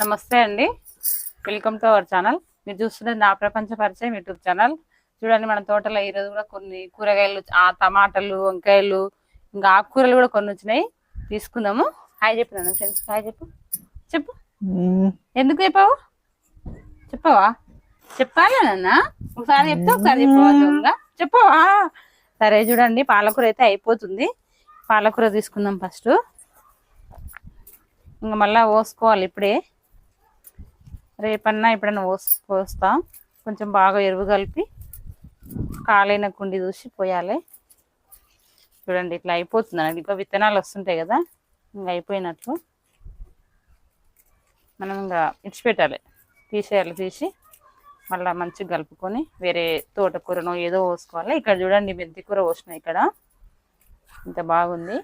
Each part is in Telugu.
నమస్తే అండి. వెల్కమ్ టు అవర్ ఛానల్ మీరు చూస్తున్నది నా ప్రపంచ పరిచయం యూట్యూబ్ ఛానల్ చూడండి మన తోటలో ఈరోజు కూడా కొన్ని కూరగాయలు ఆ టమాటాలు వంకాయలు ఇంకా ఆకుకూరలు కూడా కొన్ని వచ్చినాయి. తీసుకుందాము. హాయ్ చెప్పు నాన్న ఫ్రెండ్స్ హాయ్ చెప్పు. చెప్పు. ఎందుకు చెప్పావు? చెప్పవా? చెప్పాలి నాన్న? ఒకసారి చెప్తే ఒకసారి చెప్పవా చెప్పవా? సరే చూడండి పాలకూర అయితే అయిపోతుంది. పాలకూర తీసుకుందాం ఫస్ట్ ఇంకా మళ్ళా పోసుకోవాలి ఇప్పుడే. రేపన్నా ఎప్పుడన్నా పోస్ పోస్తాం కొంచెం బాగా ఎరువు కలిపి కాలైన కుండి చూసి పోయాలి. చూడండి ఇట్లా అయిపోతుందండి ఇంకా విత్తనాలు వస్తుంటాయి కదా ఇంకా అయిపోయినట్లు. మనం ఇంకా ఇడిచిపెట్టాలి. తీసేయాలి తీసి మళ్ళీ మంచిగా కలుపుకొని వేరే తోటకూరనో ఏదో పోసుకోవాలి. ఇక్కడ చూడండి మెంతి కూర పోసిన ఇక్కడ. ఇంత బాగుంది.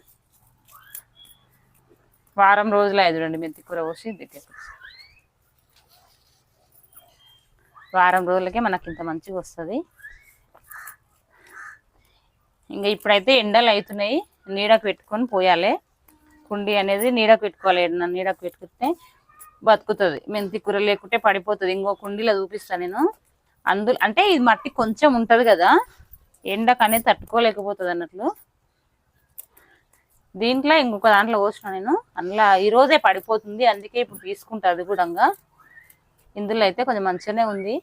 వారం రోజులు అయ్యి చూడండి మెంతి కూర పోసి దిక్కే వారం రోజులకే మనకి ఇంత మంచిగా వస్తుంది. ఇంకా ఇప్పుడైతే ఎండలు అవుతున్నాయి నీడకు పెట్టుకొని పోయాలి. కుండి అనేది నీడకు పెట్టుకోవాలి. ఎండ నీడకు పెట్టుకుంటే బతుకుతుంది. మెంతి కూర లేకుంటే పడిపోతుంది. ఇంకో కుండీలో చూపిస్తాను నేను. అందు అంటే ఇది మట్టి కొంచెం ఉంటుంది కదా. ఎండకు అనేది తట్టుకోలేకపోతుంది అన్నట్లు. దీంట్లో ఇంకొక దాంట్లో పోసిన నేను. అందులో ఈరోజే పడిపోతుంది. అందుకే ఇప్పుడు తీసుకుంటుంది అది కూడా ఇందులో అయితే కొంచెం మంచిగానే ఉంది.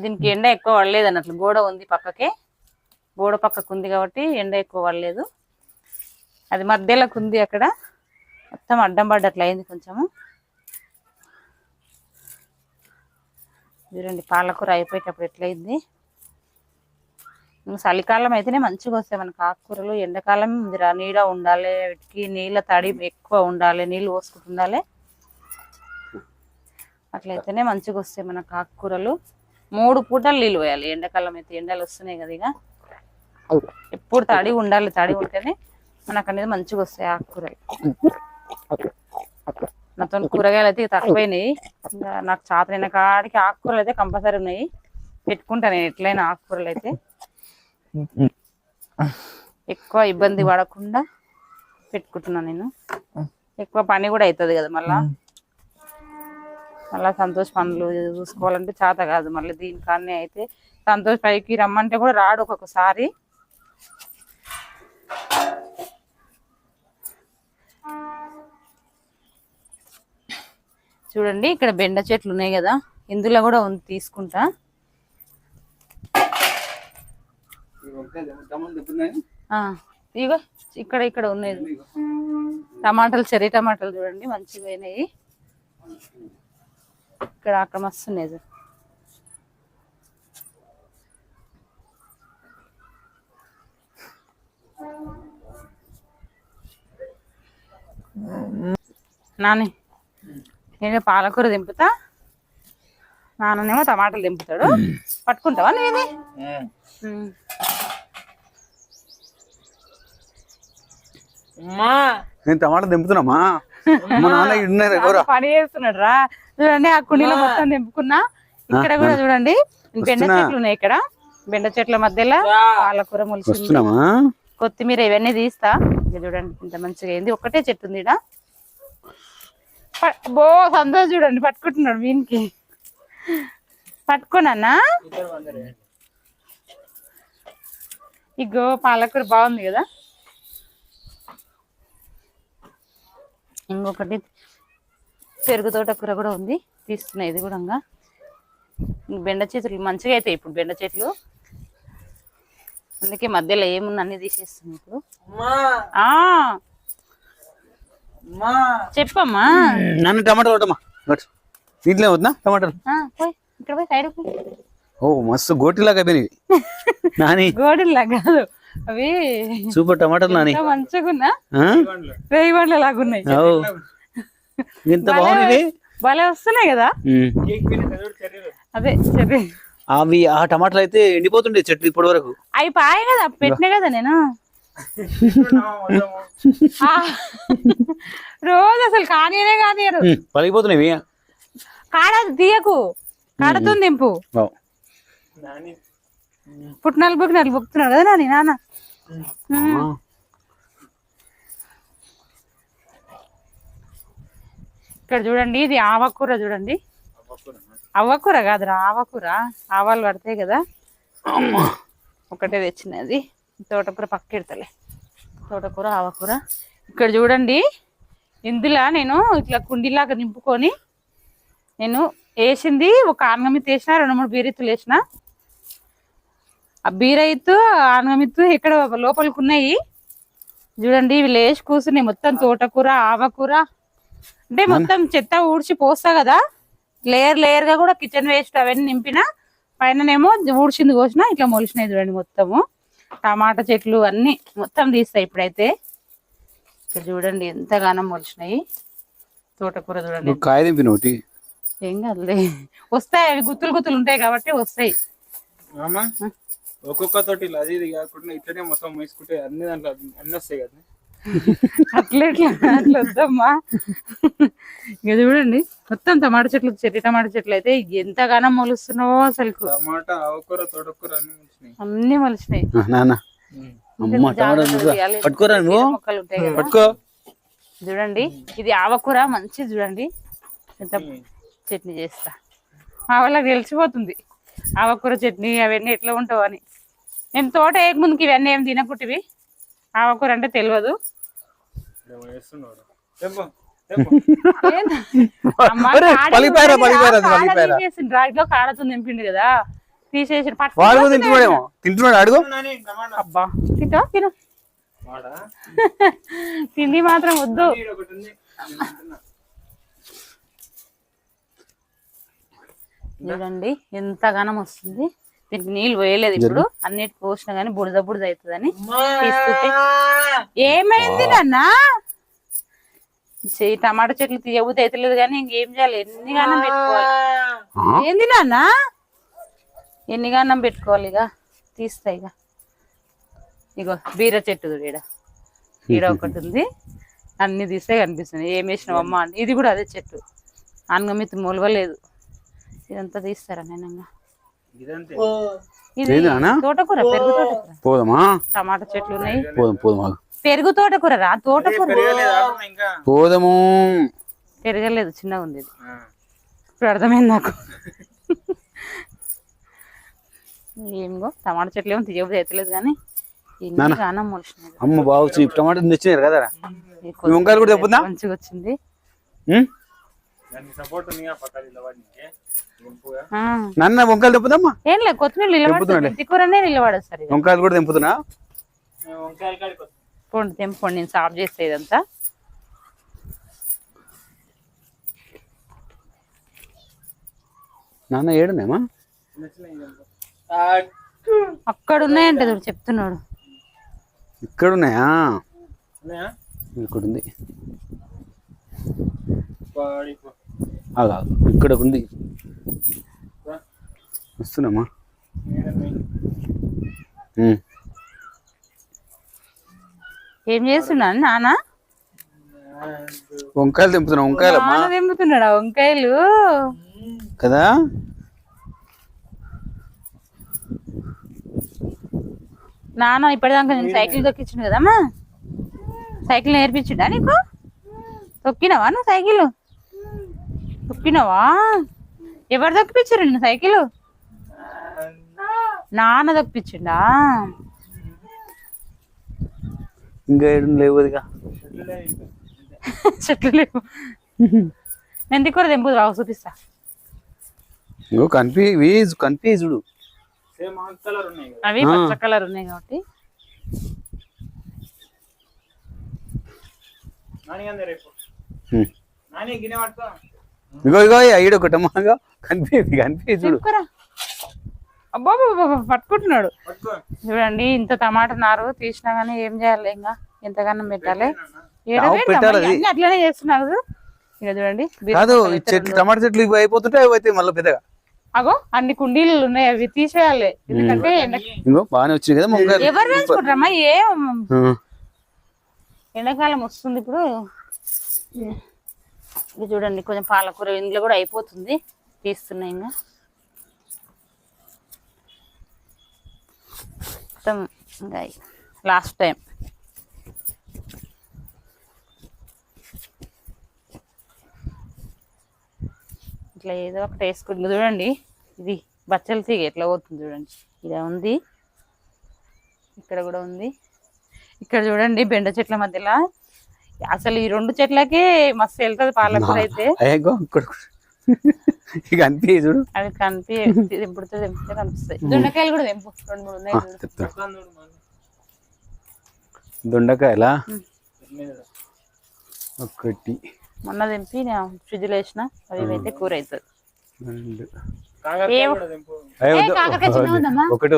దీనికి ఎండ ఎక్కువ పడలేదు అన్నట్లు గోడ ఉంది పక్కకే. గోడ పక్కకు ఉంది కాబట్టి ఎండ ఎక్కువ పడలేదు. అది మధ్యలోకి ఉంది అక్కడ. మొత్తం అడ్డం పడ్డట్లు అయింది కొంచెము. చూడండి పాలకూర అయిపోయేటప్పుడు ఎట్లయింది? చలికాలం అయితేనే మంచిగా వస్తాయి మనకు ఆకుకూరలు. ఎండాకాలం రా నీడ ఉండాలి వీటికి నీళ్ళ తడి ఎక్కువ ఉండాలి నీళ్ళు పోసుకుంటూ ఉండాలి. అట్లయితేనే మంచిగా వస్తాయి మనకు ఆకుకూరలు మూడు పూటలు నీళ్ళు పోయాలి. ఎండాకాలం అయితే ఎండలు వస్తున్నాయి కదా ఇక. ఎప్పుడు తడి ఉండాలి. తడి ఉంటేనే మనకు అనేది మంచిగా వస్తాయి ఆకుకూరలు నాతో కూరగాయలు అయితే తక్కువైనాయి. ఇంకా నాకు చాతనైన కాడికి ఆకుకూరలు అయితే కంపల్సరీ ఉన్నాయి. పెట్టుకుంటా నేను ఎట్లయినా ఆకుకూరలు అయితే. ఎక్కువ ఇబ్బంది పడకుండా పెట్టుకుంటున్నాను నేను. ఎక్కువ పని కూడా అవుతుంది కదా మళ్ళీ. మళ్ళీ సంతోష్ పనులు చూసుకోవాలంటే చేత కాదు. మళ్ళీ దీనికాన్నే అయితే సంతోష్ పైకి రమ్మంటే కూడా రాడు ఒక్కొక్కసారి. చూడండి ఇక్కడ బెండ చెట్లు ఉన్నాయి కదా. ఇందులో కూడా ఉంది తీసుకుంటా. ఆ, ఇగో ఇక్కడ ఇక్కడ ఉన్నాయి. టమాటాలు చెర్రీ టమాటాలు చూడండి మంచిగా అయినాయి ఇక్కడ అక్కడ మస్తు ఉన్నాయి చూడు. నాని నేను పాలకూర దింపుతా. నాన్ననేమో టమాటాలు దింపుతాడు. పట్టుకుంటావా ఉమ్. నేను టమాటా దింపుతున్నామా? మా నాన్న పని చేస్తున్నాడు రా చూడండి ఆ కుండీలో మొత్తం దింపుకున్నా ఇక్కడ కూడా చూడండి బెండ. చెట్లు ఉన్నాయి ఇక్కడ. బెండ చెట్ల మధ్యలో పాలకూర మొలిచింది వస్తున్నామా? కొత్తిమీర ఇవన్నీ తీస్తా. చూడండి ఇంత మంచిగా అయింది. ఒకటే చెట్టు ఉంది బో సంతోష్ చూడండి పట్టుకుంటున్నాడు వీనికి. పట్టుకోనన్నా. ఇగో పాలకూర బాగుంది కదా. ఇంకొకటి పెరుగు తోటకూర కూడా ఉంది. తీస్తున్నా ఇది కూడా బెండ చెట్లు మంచిగా అవుతాయి ఇప్పుడు బెండ చెట్లు అందుకే మధ్యలో ఏమున్నా అన్ని తీసేస్తుంది ఇప్పుడు. ఆ. చెప్పమ్మా. నన్ను టమాటా కొట్టమ్మా. దీంట్లో వద్దా టమాటాలు? ఆ, పోయ్ ఇక్కడ పోయి సైడ్ ఓ మస్తు గోటిలాగా అయిపోయినాయి నాని. గోడల్లా కాదు. అవి సూపర్ టమాటాలు నాని. మంచిగా ఉన్నా ఆ? రేయి బండ్ల లాగా ఎంత బాగుంది భలే వస్తున్నాయి కదా? అదే సరే అవి ఆ టమాటాలు అయితే ఎండిపోతుండే చెట్లు ఇప్పటి వరకు అవి పాయ కదా పెట్టినా కదా నేను. రోజు అసలు కానీయనే కానీయరు. పలిగిపోతున్నాయి. కాడదు తీయకు. కాడతుంది దింపు. పుట్టినలు బుక్కినలు బుక్తున్నాడు కదా నాని నాన్న? ఇక్కడ చూడండి ఇది ఆవకూర చూడండి. అవ్వకూర కాదురా ఆవకూర. ఆవాలు పడతాయి కదా. ఒకటే తెచ్చినది. తోటకూర పక్కెడతలే. తోటకూర ఆవకూర. ఇక్కడ చూడండి ఇందులో నేను ఇట్లా కుండీలాగా నింపుకొని నేను వేసింది ఒక ఆనగమిత్తు వేసిన రెండు మూడు బీరెత్తులు వేసిన. ఆ బీరైతు ఆనగమిత్తు ఇక్కడ లోపలికి ఉన్నాయి? చూడండి ఇవి లేచి కూర్చున్నాయి మొత్తం తోటకూర ఆవకూర. అంటే మొత్తం చెత్త ఊడ్చి పోస్తా కదా. లేయర్ లేయర్గా కూడా కిచెన్ వేస్ట్ అవన్నీ నింపిన పైననేమో ఊడ్చింది కోసిన ఇట్లా మొలిచినాయి చూడండి మొత్తము. టమాటా చెట్లు అన్ని మొత్తం తీస్తాయి ఇప్పుడైతే. ఇక్కడ చూడండి ఎంతగానం మొలిచినాయి తోటకూర చూడండి. కాయ ఏం కాదులే. వస్తాయి అవి గుత్తులు గుత్తులు ఉంటాయి కాబట్టి వస్తాయి. ఒక్కొక్క తోటి అది ఇది కాకుండా ఇట్లనే మొత్తం వేసుకుంటే అన్ని దాంట్లో అన్ని వస్తాయి కదా. అట్లా ఎట్లా అట్లా వద్దమ్మా. ఇక చూడండి మొత్తం టమాటా చెట్లు చెట్టు టమాటా చెట్లు అయితే ఎంతగానో మొలుస్తున్నావో అసలు టమాటా ఆకుకూర తోటకూర అన్ని మొలిచినాయి. ఆ, నాన్న. అమ్మ టమాటా జాగ్రత్తగా తీయాలి. పట్టుకోరా నువ్వు? మొక్కలు ఉంటాయి కదా. పట్టుకో. చూడండి ఇది ఆవకూర మంచిది చూడండి. ఎంత చట్నీ చేస్తా. మా వాళ్ళకి తెలిసిపోతుంది ఆవకూర చట్నీ అవన్నీ ఎట్లా ఉంటావు అని. నేను తోట వేయక ముందుకి ఇవన్నీ ఏం తినకుట్టివి ఆవకూర అంటే తెలియదు. పలిపారా, పలిపారా, పలిపారా. కాడతో నింపిండు కదా. తీసేసి పట్టుకొని వాడు కూడా తింటున్నాడేమో. తింటున్నాడు? అడుగు. నాని, టమాటా. అబ్బా. తింటా తిను. వాడా? తిండి మాత్రం వద్దు. చూడండి ఎంతగానం వస్తుంది. దీనికి నీళ్ళు పోయలేదు ఇప్పుడు. అన్నిటి పోసిన గానీ బుడద బుడద అవుతుందని తీసుకుంటే. ఏమైంది నాన్న? టమాటా చెట్లు తీయబుద్ధి అవుతలేదు కానీ ఇంకేం చేయాలి? ఎన్ని గానం పెట్టుకోవాలి? ఏంది నాన్న? ఎన్ని గానం పెట్టుకోవాలి ఇక తీస్తా ఇక ఇగో బీర చెట్టు ఈడ. ఈడ ఒకటి ఉంది. అన్ని తీస్తే కనిపిస్తుంది ఏం వేసినావు అమ్మ? అని ఇది కూడా అదే చెట్టు. అనగమిత్తి మొలవలేదు. ఇదంతా తీస్తారా నేను ఇదంతే ఇది? తోటకూర పెరుగు తోటకూర. పోదామా? టమాటా చెట్లు ఉన్నాయి. పోదాం పోదాం. పెరుగు తోటకూర రా తోటకూర. పోదాము. పెరగలేదు చిన్నగా ఉంది ఇది. ఆ. ఇప్పుడు అర్థమైంది నాకు. ఏమో టమాటా చెట్లు ఏమో తీయబుద్ధి అవుతలేదు కానీ అమ్మ బాగు టమాటా తెచ్చినారు ఈ వంకాయలు కూడా తెప్పుందా? మంచిగా వచ్చింది. నాన్న వంకాయలు తెప్పుదమ్మా ఏం లేదు కొత్తిమీర నిలబడుతుంది నిలబడేస్తారు ఇక వంకాయలు కూడా తెంపుతున్నా? మేము వంకాయల కాడికి వస్తాం. పోండి తెంపుకోండి నేను సాఫ్ చేస్తే ఇదంతా నాన్న ఇదంతా. అక్కడ ఉన్నాయంట చూడు చెప్తున్నాడు. ఇక్కడ ఉన్నాయా? ఇక్కడ ఉంది. ఇక్కడ ఒక ఉంది. వస్తున్నామా. ఏం చేస్తున్నాను నాన్న వంకాయలు తెంపుతున్నా నాన్న తెంపుతున్నాడా వంకాయలు? కదా? నాన్న ఇప్పటిదాకా నేను సైకిల్ తొక్కించిండు కదమ్మా? సైకిల్ నేర్పించిండా నీకు? తొక్కినావా నువ్వు సైకిల్? తొక్కినావా? ఎవరు తొక్కిపించారు నిన్ను సైకిల్? నాన్న తొక్కిపించిండా? ఇంకా ఏడు లేవు ఇక చెట్లు లేవు. మెంతి కూర తెంపుదు రావు చూపిస్తా. ఇంకో కన్ఫ్యూజ్ కన్ఫ్యూజుడు సేమ్ ఆకు కలర్ ఉన్నాయి కదా. అవి పచ్చ కలర్ ఉన్నాయి కాబట్టి. నాని అందే రేపు నాని గిన్నె పట్టుకో. ఇగో ఇగో ఈడ ఒకటమ్మా కన్ఫ్యూజ్ కన్ఫ్యూజుడు తెంపుకోరా అబ్బా పట్టుకుంటున్నాడు. పట్టుకో చూడండి ఇంత టమాటా నారు తీసినా గానీ ఏం చేయాలి ఇంకా? ఎంతగానో పెట్టాలి? అట్లనే చేస్తున్నారు. ఇక చూడండి కాదు చెట్లు టమాటా చెట్లు ఇవి అయిపోతుంటే అయితే మళ్ళీ పెద్దగా. అగో అన్ని కుండీలు ఉన్నాయి అవి తీసేయాలి. ఎందుకంటే ఇంకో బాగానే కదా ఎవరు వేసుకుంటారమ్మా ఏం. ఎండాకాలం వస్తుంది ఇప్పుడు. ఇది చూడండి కొంచెం పాలకూర ఇందులో కూడా అయిపోతుంది. తీస్తున్నాయి ఇంకా. మొత్తం ఇంకా లాస్ట్ టైం ఇట్లా ఏదో ఒకటి వేసుకుంటుంది చూడండి ఇది బచ్చల తీగ ఎట్లా పోతుంది చూడండి. ఇలా ఉంది. ఇక్కడ కూడా ఉంది. ఇక్కడ చూడండి బెండ చెట్ల మధ్యలో అసలు ఈ రెండు చెట్లకే మస్తు వెళ్తుంది పాలకూర అయితే ఇక అంతే చూడు. అవి కనిపి తెంపుడితే తెంపితే కనిపిస్తాయి దొండకాయలు కూడా తెంపు రెండు మూడు ఉన్నాయి. దొండకాయలా. ఒకటి. మొన్న తెంపి నేను ఫ్రిడ్జ్లో వేసిన అవి అయితే కూర అవుతుంది? ఒకటి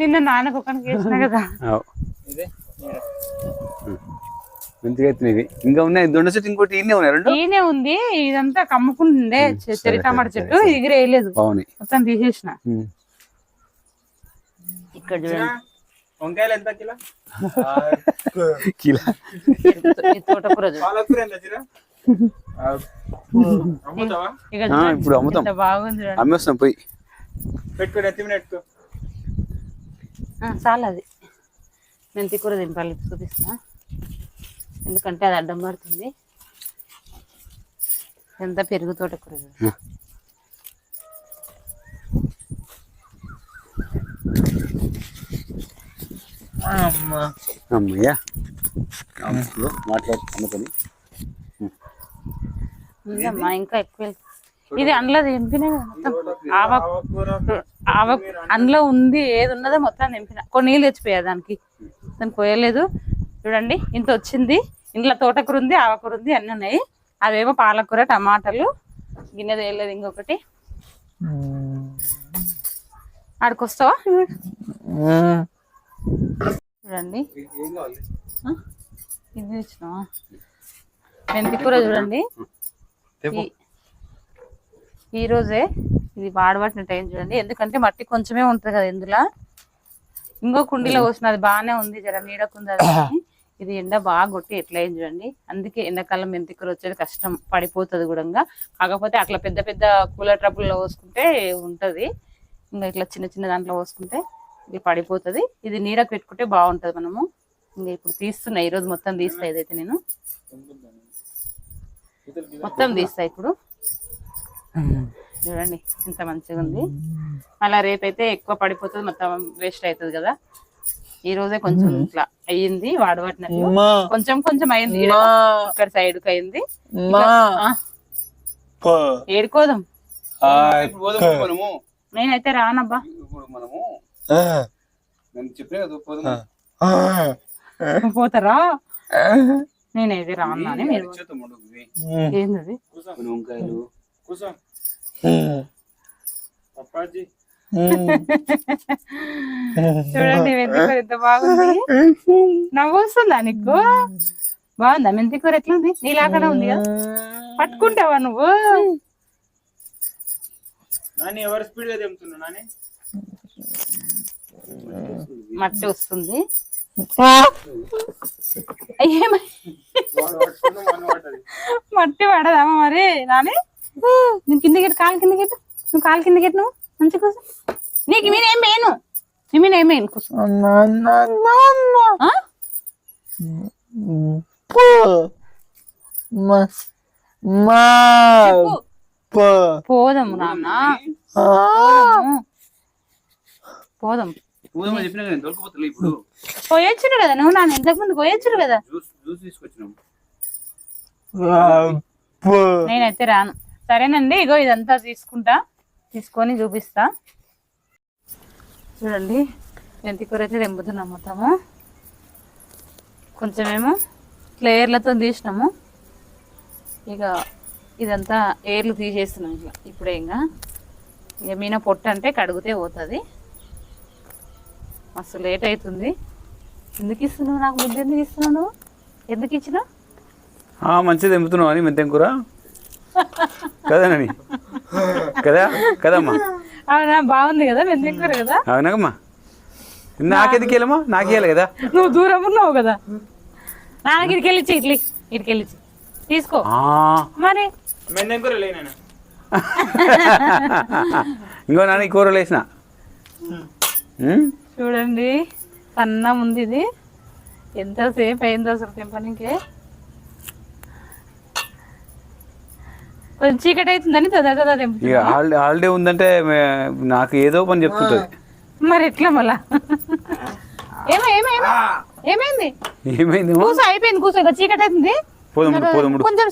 నిన్న నాన్నకు ఒకరికి వేసిన కదా. ఇది ఇంకా ఉన్నాయి? దొండ చెట్టు ఇంకోటి ఇన్నే ఉన్నాయి రెండు? ఈయనే ఉంది. ఇదంతా కమ్ముకుంటుండే చెరి టమాటా చెట్టు. ఎగిరి వేయలేదు బాగున్నాయి మొత్తం తీసేసిన. ఇక్కడ చూడండి. వంకాయలు ఎంత కిలో? కిలా? తోటకూర ఇప్పుడు అమ్ముతాం. అమ్మేస్తాం పోయి. పెట్టుకో ఆ, చాలు అది. మెంతి కూర దింపాలి చూపిస్తా. ఎందుకంటే అది అడ్డం పడుతుంది. ఎంత పెరుగు. అమ్మయ్యా. ఉందమ్మా ఇంకా ఎక్కువ. ఇది అందులో కదా మొత్తం ఆవ అందులో ఉంది ఏది ఉన్నదో మొత్తం నింపిన కొన్ని నీళ్ళు తెచ్చిపోయా దానికి? దాన్ని పోయలేదు చూడండి ఇంత వచ్చింది. ఇంట్లో తోటకూర ఉంది ఆవకూర ఉంది అన్నీ ఉన్నాయి. అవేమో పాలకూర టమాటాలు గిన్నె వేయలేదు ఇంకొకటి. ఆడికొస్తావా? చూడండి? ఇది తెచ్చినావా? మెంతి కూర చూడండి. ఈ- రోజే ఇది వాడబట్టిన టైం చూడండి. ఎందుకంటే మట్టి కొంచెమే ఉంటుంది కదా ఇందులో. ఇంకో కుండీలో పోసిన అది బాగానే ఉంది జర నీడకుంది అది. ఇది ఎండ బాగా కొట్టి ఎట్లా చూడండి. అందుకే ఎండాకాలం మెంతి కూర వచ్చేది కష్టం పడిపోతుంది కూడా కాకపోతే అట్లా పెద్ద పెద్ద కూలర్ ట్రబుల్లో పోసుకుంటే ఉంటుంది. ఇంకా ఇట్లా చిన్న చిన్న దాంట్లో పోసుకుంటే ఇది పడిపోతుంది. ఇది నీరకు పెట్టుకుంటే బాగుంటుంది మనము. ఇంకా ఇప్పుడు తీస్తున్నా ఈ రోజు మొత్తం తీస్తా ఇదైతే నేను. మొత్తం తీస్తా ఇప్పుడు. చూడండి ఇంత మంచిగా ఉంది మళ్ళా రేపైతే ఎక్కువ పడిపోతుంది మొత్తం వేస్ట్ అవుతుంది కదా. ఈ రోజే కొంచెం ఇట్లా అయ్యింది వాడబట్టినట్లు కొంచెం కొంచెం అయింది. ఇక్కడ సైడ్కి అయింది ఆ, ఏడుకోదాం. నేనైతే రానబ్బా. మనము. పోతారా? నేనైతే రాను అని చూడండి మెంతికూర ఎంత బాగుంది? నవ్వు వస్తుందా నీకు? బాగుందా? మెంతికూర ఎట్లుంది? నీలాగానే ఉంది కదా పట్టుకుంటావా నువ్వు? నాని ఎవరు స్పీడ్గా తెంపుతున్నా నాని? మట్టి వస్తుంది. మట్టి పడదామా మరి నాని? నువ్వు కిందకి ఎట్టు, కాలు కిందకి ఎట్టు. నువ్వు కాలు కిందకి ఎట్టు నువ్వు. కూర్చో నీకు మీద ఏం వేయను? నీ మీద ఏం ఆ? చెప్పు. పోదాము నాన్న. పోదాం చెప్పినా కదా నువ్వు నాన్న. ఇంతకు ముందు పోయొచ్చును కదా. జ్యూస్ జ్యూస్ తీసుకొచ్చినాం. నేనైతే రాను. సరేనండి ఇగో ఇదంతా తీసుకుంటా. తీసుకొని చూపిస్తా. చూడండి మెంతి కూర అయితే తెంపుతున్నాం మొత్తము కొంచెమేమో లేయర్లతో తీసినాము. ఇక ఇదంతా ఏర్లు తీసేస్తున్నాం ఇట్లా ఇప్పుడే ఇంకా. ఇక మీన పొట్టు అంటే కడిగితే పోతుంది. మస్తు లేట్ అవుతుంది ఎందుకు ఇస్తున్నావు? నాకు బుద్ధి ఎందుకు ఇస్తున్నావు నువ్వు? ఎందుకు ఇచ్చినావు? మంచిది తెంపుతున్నావు అని మెంతెం కూర. కదానని కదా? కదమ్మా? అవునా బాగుంది కదా? మెంతి కూర కదా? అవునమ్మా నాకెందుకు వెళ్ళమా నాకేయాలి కదా? నువ్వు దూరం ఉన్నావు కదా? నాన్నకి ఇట్లీ. ఇటుకెళ్ళి ఇచ్చి. తీసుకో. ఆ, మరి? లేనా ఇంకో నాన్న ఈ కూరలు వేసిన? చూడండి. సన్నం ఉంది ఇది. ఎంతసేపు అయిందో అసలు తెంపనికే? చీకటి అవుతుందని తొందర తొందర ఇక తెంపుతున్నా హాలిడే ఉందంటే నాకు ఏదో పని చెప్తుంటది. మరి ఎట్లా మళ్ళా? ఏమో ఏమో ఏమో? ఏమైంది? ఏమైంది కూసో అయిపోయింది కూసో ఇక చీకటి అవుతుంది. పోదాం పోదాం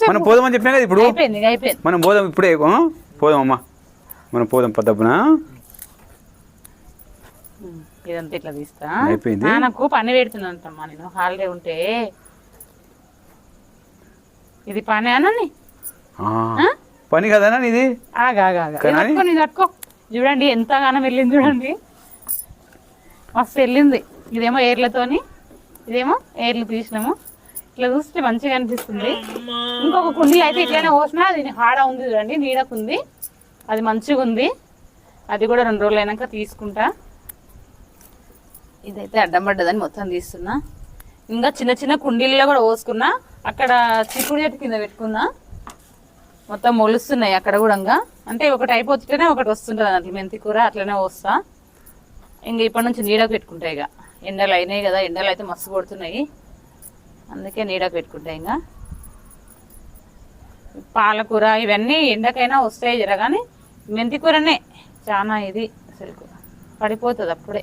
మనం పోదామని చెప్పినా కదా ఇప్పుడు? అయిపోయింది అయిపోయింది. మనం పోదాం ఇప్పుడే? పోదాం అమ్మా. మనం పోదాం పద్దప్పున ఉమ్, ఇదంతా ఇట్లా తీస్తా. అయిపోయింది. నాకు పని పెడుతున్నానమ్మా నేను. హాలిడే ఉంటే. ఇది పని అనని పని కదనా ఇది పట్టుకో. చూడండి ఎంతగానో వెళ్ళింది చూడండి. మస్తు వెళ్ళింది. ఇదేమో ఏర్లతోని ఇదేమో ఏర్లు తీసినాము. ఇట్లా చూస్తే మంచిగా అనిపిస్తుంది. ఇంకొక కుండీ అయితే ఇట్లనే పోసినా అది హాడ ఉంది చూడండి నీడకుంది. అది మంచిగా ఉంది. అది కూడా రెండు రోజులు అయినాక తీసుకుంటా. ఇదైతే అడ్డం పడ్డదని మొత్తం తీస్తున్నా. ఇంకా చిన్న చిన్న కుండీల్లో కూడా పోసుకున్నా. అక్కడ చిక్కుడు చెట్టు కింద పెట్టుకున్నా. మొత్తం మొలుస్తున్నాయి అక్కడ కూడా ఇంకా. అంటే ఒకటి అయిపోతుంటేనే ఒకటి వస్తుంటుంది అన్నట్లు మెంతి కూర అట్లనే వస్తా ఇంక ఇప్పటి నుంచి నీడకు పెట్టుకుంటాయి ఇక. ఎండలు అయినాయి కదా ఎండలు అయితే మస్తు కొడుతున్నాయి. అందుకే నీడకు పెట్టుకుంటాయి ఇంకా. పాలకూర ఇవన్నీ ఎండకైనా వస్తాయి జర కానీ మెంతి కూరనే చాలా ఇది అసలు పడిపోతుంది అప్పుడే.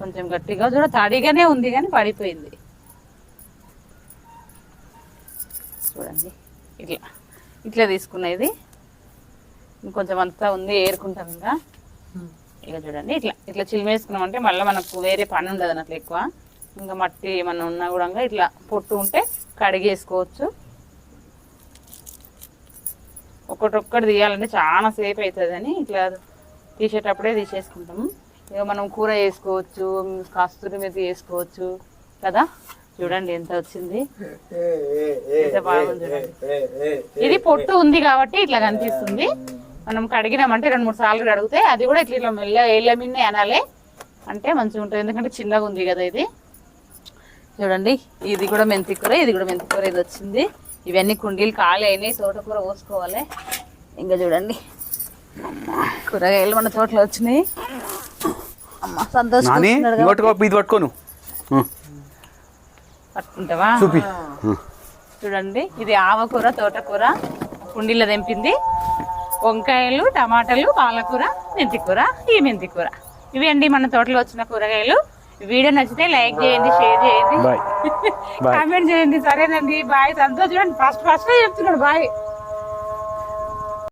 కొంచెం గట్టిగా చూడ తడిగానే ఉంది కానీ పడిపోయింది. చూడండి. ఇట్లా. ఇట్లా తీసుకునేది. ఇంకొంచెం అంతా ఉంది ఏరుకుంటుంది ఇంకా. ఇక చూడండి ఇట్లా ఇట్లా చిలిమేసుకున్నాం అంటే మళ్ళీ మనకు వేరే పని ఉండదు అన్నట్లు ఎక్కువ. ఇంకా మట్టి ఏమన్నా ఉన్నా కూడా ఇట్లా పొట్టు ఉంటే కడిగేసుకోవచ్చు ఒకటొక్కటి తీయాలంటే చాలా సేపు అవుతుంది అని ఇట్లా తీసేటప్పుడే తీసేసుకుంటాము. ఇక మనం కూర చేసుకోవచ్చు కస్తూరి మీద చేసుకోవచ్చు కదా. చూడండి ఎంత వచ్చింది. ఎంత బాగుంది చూడండి. ఇది పొట్టు ఉంది కాబట్టి ఇట్లా కనిపిస్తుంది. మనం కడిగినామంటే రెండు మూడు సార్లు కడిగితే అది కూడా ఇట్లా ఇట్లా మెల్ల ఏళ్ళ మిన్నే అనాలి. అంటే మంచిగా ఉంటుంది. ఎందుకంటే చిన్నగా ఉంది కదా ఇది. చూడండి. ఇది కూడా మెంతి కూర ఇది కూడా మెంతి కూర ఇది వచ్చింది. ఇవన్నీ కుండీలు ఖాళీ అయినాయి తోటకూర పోసుకోవాలి ఇంకా చూడండి. కూరగాయలు మన తోటలో వచ్చినాయి. అమ్మ సంతోష్ ఇది పట్టుకోను. పట్టుకుంటావా చూపి. చూడండి ఇది ఆవకూర తోటకూర కుండీలో తెంపింది. వంకాయలు టమాటాలు పాలకూర మెంతికూర ఈ మెంతికూర. ఇవి అండి మన తోటలో వచ్చిన కూరగాయలు. వీడియో నచ్చితే లైక్ చేయండి షేర్ చేయండి. కామెంట్ చేయండి. సరేనండి బాయ్. సంతోష్ చూడండి ఫస్ట్ ఫస్ట్ చెప్తున్నాడు బాయ్.